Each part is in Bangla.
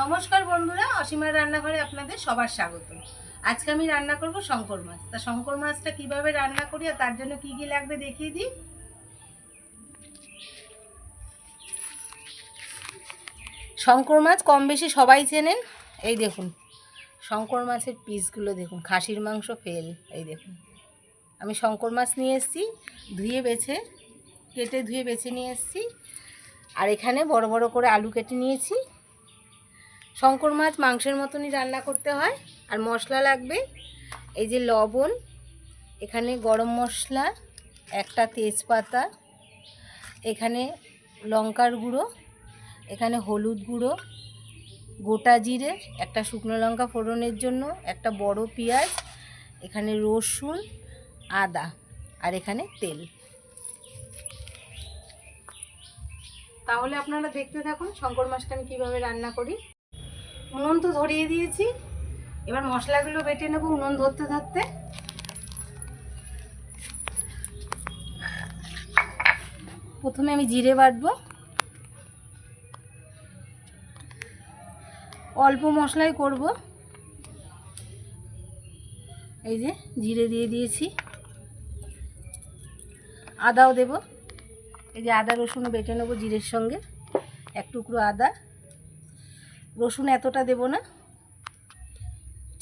নমস্কার বন্ধুরা, অসীমার রান্নাঘরে আপনাদের সবার স্বাগত আজকে আমি রান্না করব শঙ্কর মাছ। তা শঙ্কর মাছটা কীভাবে রান্না করি আর তার জন্য কি কি লাগবে দেখিয়ে দিই। শঙ্কর মাছ কম বেশি সবাই চেনেন। এই দেখুন, শঙ্কর মাছের পিসগুলো দেখুন, খাসির মাংস ফেল, এই দেখুন। আমি শঙ্কর মাছ নিয়ে এসেছি, ধুয়ে বেছে, কেটে ধুয়ে বেছে নিয়ে এসেছি। আর এখানে বড় বড় করে আলু কেটে নিয়েছি। শঙ্কর মাছ মাংসের মতনই রান্না করতে হয়। আর মশলা লাগবে, এই যে লবণ, এখানে গরম মশলা, একটা তেজপাতা, এখানে লঙ্কার গুঁড়ো, এখানে হলুদ গুঁড়ো, গোটা জিরে, একটা শুকনো লঙ্কা ফোড়নের জন্য, একটা বড় পেঁয়াজ, এখানে রসুন, আদা, আর এখানে তেল। তাহলে আপনারা দেখতে থাকুন শঙ্কর মাছটা আমি কীভাবে রান্না করি। উনুন তো ধরিয়ে দিয়েছি। এবার মশলাগুলো বেটে নেব উনুন ধরতে ধরতে। প্রথমে আমি জিরে বাটবো। অল্প মশলাই করব। এই যে জিরে দিয়ে দিয়েছি। আদাও দেব। এই যে আদা, রসুন বেটে নেব জিরের সঙ্গে, এক টুকরো আদা। রসুন এতটা দেব না,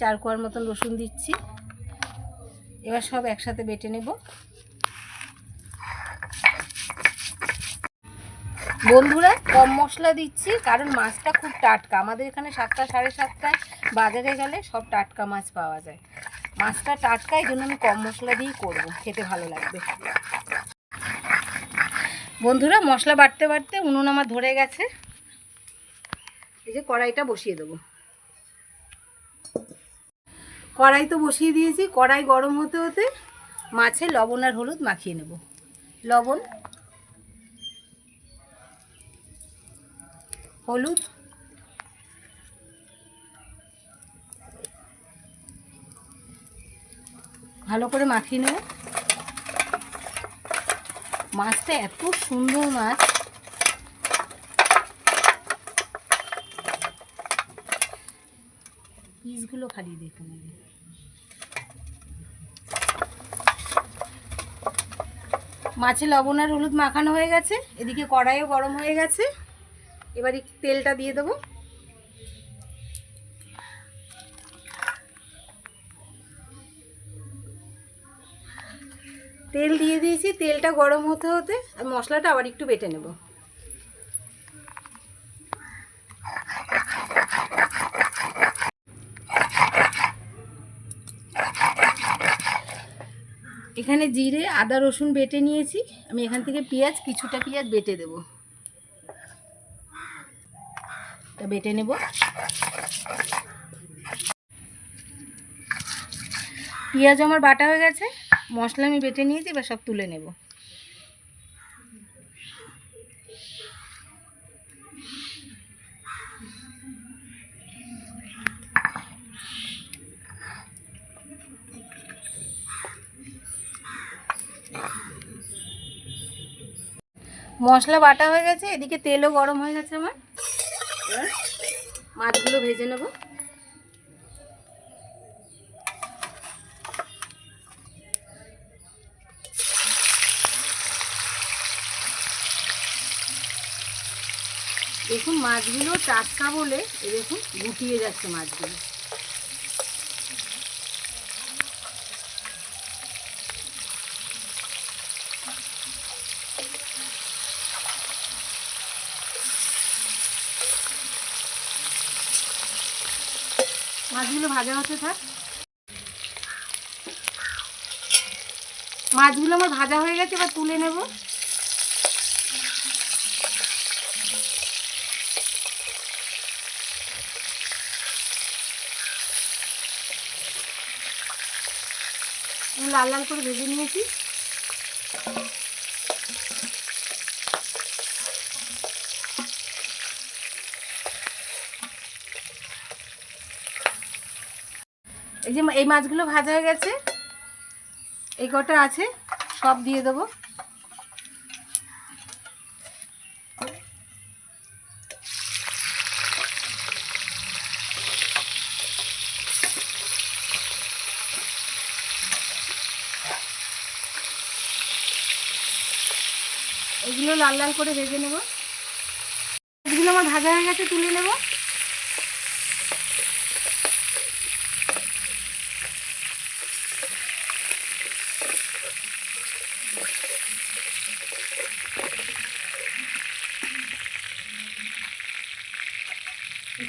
চার কোয়ার মতন রসুন দিচ্ছি। এবার সব একসাথে বেটে নেব। বন্ধুরা, কম মশলা দিচ্ছি, কারণ মাছটা খুব টাটকা। আমাদের এখানে সাতটা, সাড়ে সাতটায় বাজারে গেলে সব টাটকা মাছ পাওয়া যায়। মাছটা টাটকা, এই জন্য আমি কম মশলা দিয়েই করব, খেতে ভালো লাগবে। বন্ধুরা, মশলা বাটতে বাটতে উনুন আমার ধরে গেছে। এই যে কড়াইটা বসিয়ে দেবো। কড়াই তো বসিয়ে দিয়েছি, কড়াই গরম হতে হতে মাছে লবণ আর হলুদ মাখিয়ে নেব। লবণ, হলুদ, ভালো করে মাখিয়ে নেব। মাছটা এত সুন্দর মাছ। পিসগুলো খালি দেখুন মাছে লবণ আর হলুদ মাখানো হয়ে গেছে, এদিকে কড়াইও গরম হয়ে গেছে। এবার তেলটা দিয়ে দেবো। তেল দিয়ে দিয়েছি, তেলটা গরম হতে হতে আর মশলাটা আবার একটু বেটে নেব। এখানে জিরে, আদা, রসুন বেটে নিয়েছি। আমি এখান থেকে পেঁয়াজ, কিছুটা পেঁয়াজ বেটে দেব। তা বেটে নেব। পেঁয়াজ আমার বাটা হয়ে গেছে। মশলা আমি বেটে নিয়েছি, এবার সব তুলে নেব। মশলা বাটা হয়ে গেছে, এদিকে তেলও গরম হয়ে গেছে আমার। মাছগুলো ভেজে নেব। দেখুন মাছগুলো টাটকা বলে এ দেখুন গুটিয়ে যাচ্ছে মাছগুলো। মাছগুলো ভাজা হতে থাক। মাছগুলো আমার ভাজা হয়ে গেছে, এবার তুলে নেব। লাল লাল করে ভেজে নিয়েছি। এই যে এই মাছগুলো ভাজা হয়ে গেছে, এই কটা আছে, সব দিয়ে দেবো। এগুলো লাল লাল করে ভেজে নেব। এগুলো আমার ভাজা হয়ে গেছে, তুলে নেব।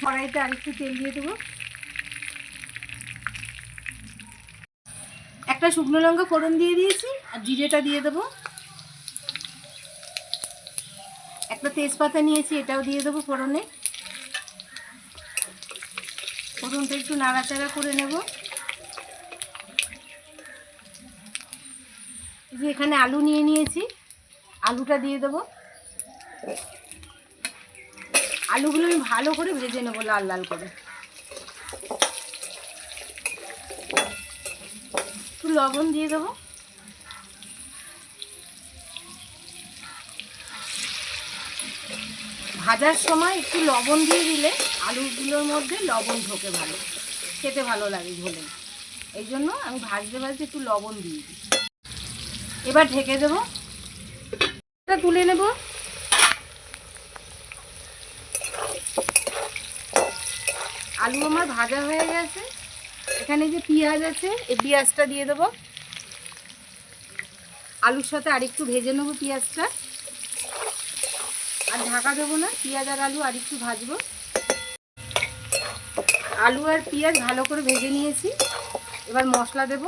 কড়াইতে আরেকটু তেল দিয়ে দেবো। একটা শুকনো লঙ্কা ফোড়ন দিয়ে দিয়েছি, আর জিরেটা দিয়ে দেবো। একটা তেজপাতা নিয়েছি, এটাও দিয়ে দেবো ফোড়নে। ফোড়নটা একটু নাড়াচাড়া করে নেব। যে এখানে আলু নিয়ে নিয়েছি, আলুটা দিয়ে দেবো। আলুগুলো আমি ভালো করে ভেজে নেব, লাল লাল করে। একটু লবণ দিয়ে দেবো। ভাজার সময় একটু লবণ দিয়ে দিলে আলুগুলোর মধ্যে লবণ ঢোকে ভালো। খেতে ভালো লাগে ঝোলে এই জন্য আমি ভাজতে ভাজতে একটু লবণ দিয়ে দিই। এবার ঢেকে দেবো। তুলে নেব। আলু আমার ভাজা হয়ে গেছে। এখানে যে পেঁয়াজ আছে, এই পেঁয়াজটা দিয়ে দেবো। আলুর সাথে আরেকটু ভেজে নেব পেঁয়াজটা। আর ঢাকা দেবো না, পেঁয়াজ আর আলু আর একটু ভাজবো। আলু আর পেঁয়াজ ভালো করে ভেজে নিয়েছি। এবার মশলা দেব।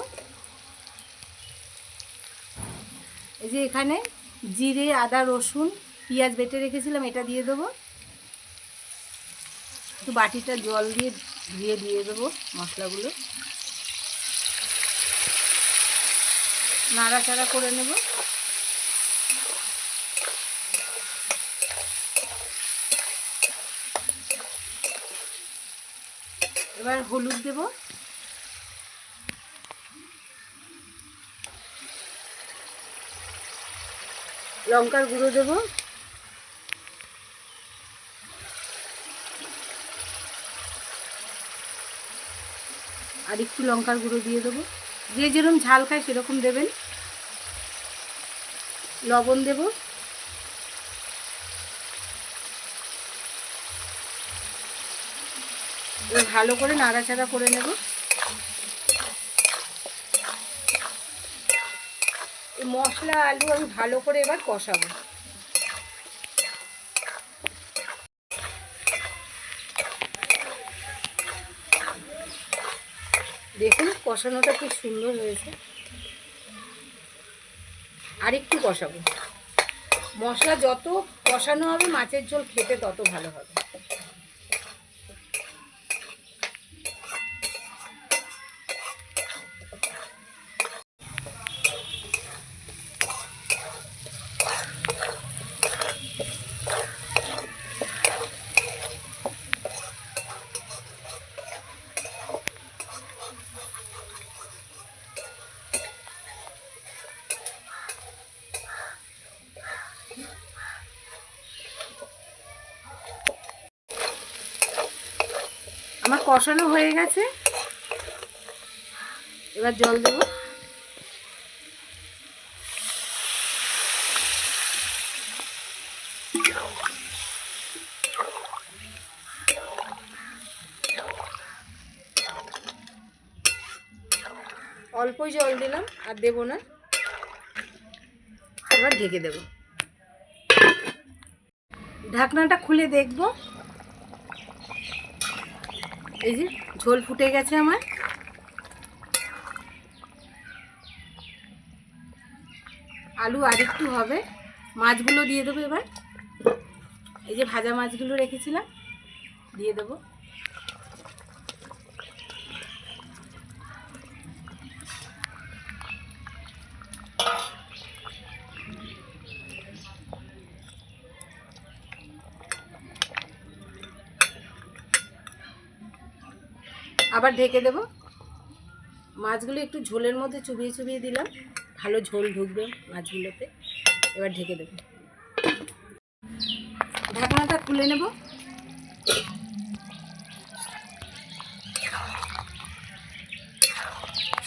এই যে এখানে জিরে, আদা, রসুন, পেঁয়াজ বেটে রেখেছিলাম, এটা দিয়ে দেবো। একটু বাটিটা জল দিয়ে ধুয়ে দিয়ে দেবো মশলাগুলো। নাড়াচাড়া করে নেব। এবার হলুদ দেব। লঙ্কার গুঁড়ো দেব। আর একটু লঙ্কার গুঁড়ো দিয়ে দেবো। যে যেরকম ঝাল খায় সেরকম দেবেন। লবণ দেবো। এবার ভালো করে নাড়াচাড়া করে নেব। মশলা, আলু আমি ভালো করে এবার কষাবো। দেখুন, কষানোটা খুব সুন্দর হয়েছে। আর একটু কষাবো। মশলা যত কষানো হবে, মাছের ঝোল খেতে তত ভালো হবে। আমার কষানো হয়ে গেছে। এবার জল দেবো। অল্পই জল দিলাম, আর দেবো না। এবার ঢেকে দেবো। ঢাকনাটা খুলে দেখব। এই যে ঝোল ফুটে গেছে আমার। আলু আর একটু হবে। মাছগুলো দিয়ে দেবো এবার। এই যে ভাজা মাছগুলো রেখেছিলাম, দিয়ে দেবো। আবার ঢেকে দেবো। মাছগুলো একটু ঝোলের মধ্যে চুবিয়ে চুবিয়ে দিলাম। ভালো ঝোল ঢুকবে মাছগুলোতে। এবার ঢেকে দেবো। ঢাকনাটা খুলে নেব।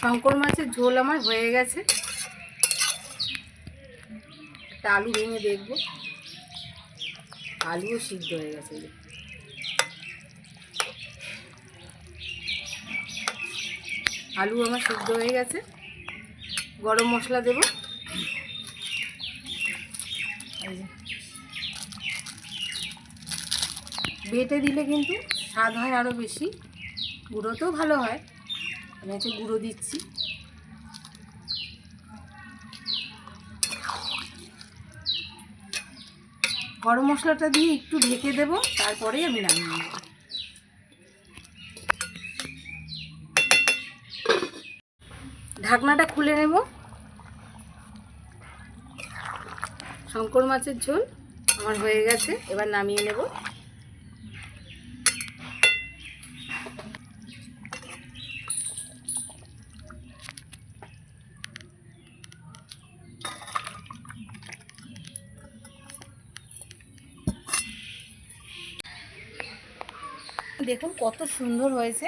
শঙ্কর মাছের ঝোল আমার হয়ে গেছে। একটা আলু ভেঙে দেখব। আলুও সিদ্ধ হয়ে গেছে এই যে। আলু আমার সিদ্ধ হয়ে গেছে। গরম মশলা দেব। বেটে দিলে কিন্তু স্বাদ হয় আরও বেশি। গুঁড়োতেও ভালো হয়। আমি হচ্ছে গুঁড়ো দিচ্ছি। গরম মশলাটা দিয়ে একটু ঢেকে দেব, তারপরেই আমি নামিয়ে নেব ঢাকনাটা খুলে নেব। শঙ্কর মাছের ঝোল আমার হয়ে গেছে, এবার নামিয়ে নেব। দেখুন কত সুন্দর হয়েছে।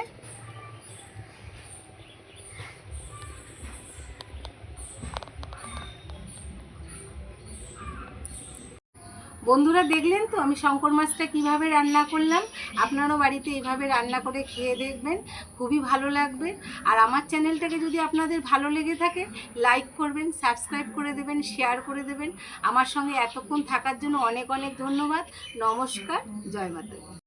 বন্ধুরা দেখলেন তো, আমি শঙ্কর মাছটা কীভাবে রান্না করলাম? আপনারও বাড়িতে এভাবে রান্না করে খেয়ে দেখবেন, খুবই ভালো লাগবে। আর আমার চ্যানেলটাকে যদি আপনাদের ভালো লেগে থাকে, লাইক করবেন, সাবস্ক্রাইব করে দেবেন, শেয়ার করে দেবেন। আমার সঙ্গে এতক্ষণ থাকার জন্য অনেক অনেক ধন্যবাদ। নমস্কার, জয় মাতা